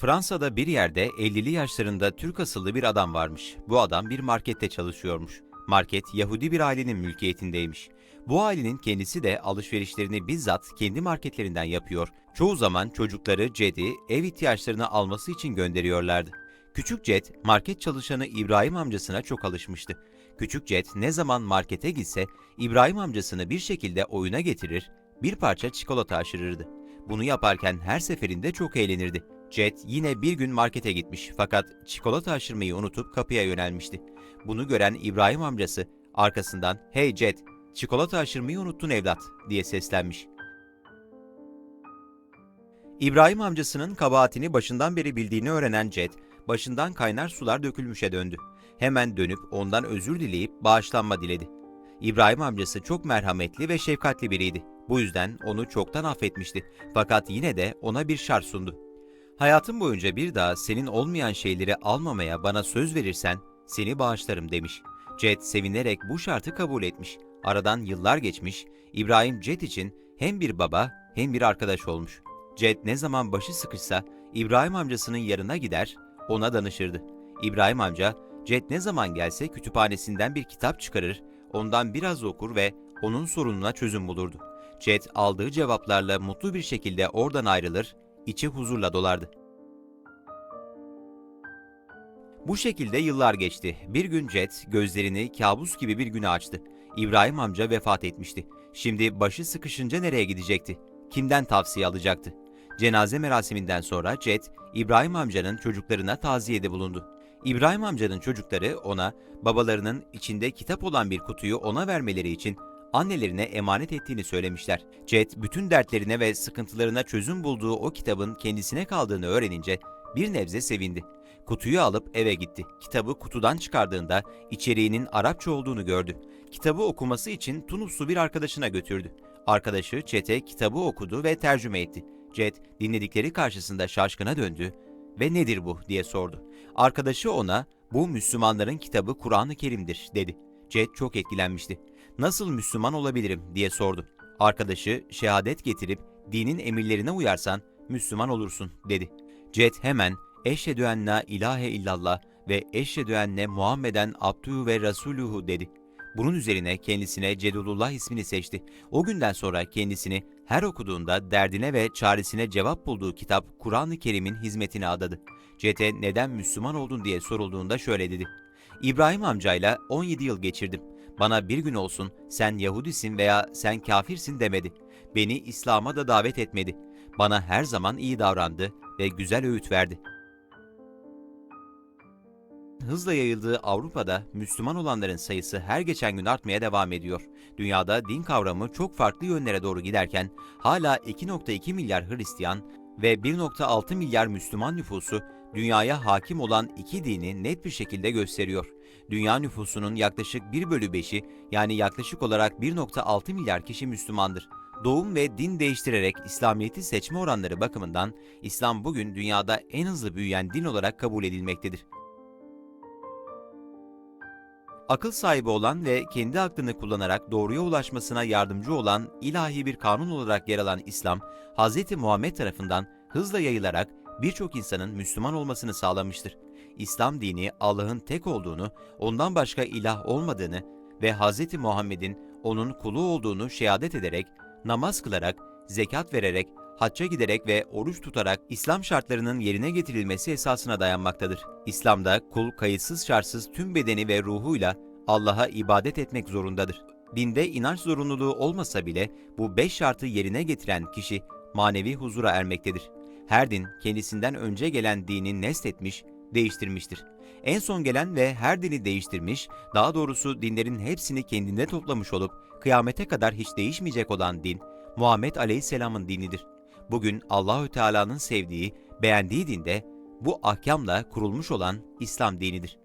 Fransa'da bir yerde 50'li yaşlarında Türk asıllı bir adam varmış. Bu adam bir markette çalışıyormuş. Market Yahudi bir ailenin mülkiyetindeymiş. Bu ailenin kendisi de alışverişlerini bizzat kendi marketlerinden yapıyor. Çoğu zaman çocukları Ced'i ev ihtiyaçlarını alması için gönderiyorlardı. Küçük Ced, market çalışanı İbrahim amcasına çok alışmıştı. Küçük Ced ne zaman markete gitse İbrahim amcasını bir şekilde oyuna getirir, bir parça çikolata aşırırdı. Bunu yaparken her seferinde çok eğlenirdi. Jet yine bir gün markete gitmiş fakat çikolata aşırmayı unutup kapıya yönelmişti. Bunu gören İbrahim amcası arkasından ''Hey Jet, çikolata aşırmayı unuttun evlat'' diye seslenmiş. İbrahim amcasının kabahatini başından beri bildiğini öğrenen Jet, başından kaynar sular dökülmüşe döndü. Hemen dönüp ondan özür dileyip bağışlanma diledi. İbrahim amcası çok merhametli ve şefkatli biriydi. Bu yüzden onu çoktan affetmişti. Fakat yine de ona bir şart sundu. Hayatım boyunca bir daha senin olmayan şeyleri almamaya bana söz verirsen seni bağışlarım demiş. Jet sevinerek bu şartı kabul etmiş. Aradan yıllar geçmiş, İbrahim Jet için hem bir baba hem bir arkadaş olmuş. Jet ne zaman başı sıkışsa İbrahim amcasının yanına gider, ona danışırdı. İbrahim amca, Jet ne zaman gelse kütüphanesinden bir kitap çıkarır, ondan biraz okur ve onun sorununa çözüm bulurdu. Jet aldığı cevaplarla mutlu bir şekilde oradan ayrılır, içi huzurla dolardı. Bu şekilde yıllar geçti. Bir gün Jet gözlerini kabus gibi bir güne açtı. İbrahim amca vefat etmişti. Şimdi başı sıkışınca nereye gidecekti? Kimden tavsiye alacaktı? Cenaze merasiminden sonra Jet, İbrahim amcanın çocuklarına taziyede bulundu. İbrahim amcanın çocukları ona babalarının içinde kitap olan bir kutuyu ona vermeleri için annelerine emanet ettiğini söylemişler. Jet bütün dertlerine ve sıkıntılarına çözüm bulduğu o kitabın kendisine kaldığını öğrenince bir nebze sevindi. Kutuyu alıp eve gitti. Kitabı kutudan çıkardığında içeriğinin Arapça olduğunu gördü. Kitabı okuması için Tunuslu bir arkadaşına götürdü. Arkadaşı Chet'e kitabı okudu ve tercüme etti. Chet dinledikleri karşısında şaşkına döndü ve nedir bu diye sordu. Arkadaşı ona bu Müslümanların kitabı Kur'an-ı Kerim'dir dedi. Chet çok etkilenmişti. Nasıl Müslüman olabilirim diye sordu. Arkadaşı şehadet getirip dinin emirlerine uyarsan Müslüman olursun dedi. Cet hemen eşhedü en la ilahe illallah ve eşhedü enne Muhammeden abduhu ve rasuluhu dedi. Bunun üzerine kendisine Cedulullah ismini seçti. O günden sonra kendisini her okuduğunda derdine ve çaresine cevap bulduğu kitap Kur'an-ı Kerim'in hizmetine adadı. Cete neden Müslüman oldun diye sorulduğunda şöyle dedi. İbrahim amcayla 17 yıl geçirdim. Bana bir gün olsun sen Yahudisin veya sen kafirsin demedi. Beni İslam'a da davet etmedi. Bana her zaman iyi davrandı ve güzel öğüt verdi. Hızla yayıldığı Avrupa'da Müslüman olanların sayısı her geçen gün artmaya devam ediyor. Dünyada din kavramı çok farklı yönlere doğru giderken hala 2.2 milyar Hristiyan ve 1.6 milyar Müslüman nüfusu dünyaya hakim olan iki dini net bir şekilde gösteriyor. Dünya nüfusunun yaklaşık 1 bölü 5'i yani yaklaşık olarak 1.6 milyar kişi Müslümandır. Doğum ve din değiştirerek İslamiyet'i seçme oranları bakımından İslam bugün dünyada en hızlı büyüyen din olarak kabul edilmektedir. Akıl sahibi olan ve kendi aklını kullanarak doğruya ulaşmasına yardımcı olan ilahi bir kanun olarak yer alan İslam, Hz. Muhammed tarafından hızla yayılarak birçok insanın Müslüman olmasını sağlamıştır. İslam dini Allah'ın tek olduğunu, ondan başka ilah olmadığını ve Hz. Muhammed'in onun kulu olduğunu şehadet ederek, namaz kılarak, zekat vererek, hacca giderek ve oruç tutarak İslam şartlarının yerine getirilmesi esasına dayanmaktadır. İslam'da kul kayıtsız şartsız tüm bedeni ve ruhuyla Allah'a ibadet etmek zorundadır. Dinde inanç zorunluluğu olmasa bile bu beş şartı yerine getiren kişi manevi huzura ermektedir. Her din kendisinden önce gelen dini nesletmiş, değiştirmiştir. En son gelen ve her dini değiştirmiş, daha doğrusu dinlerin hepsini kendinde toplamış olup kıyamete kadar hiç değişmeyecek olan din Muhammed Aleyhisselam'ın dinidir. Bugün Allahü Teala'nın sevdiği, beğendiği dinde bu ahkamla kurulmuş olan İslam dinidir.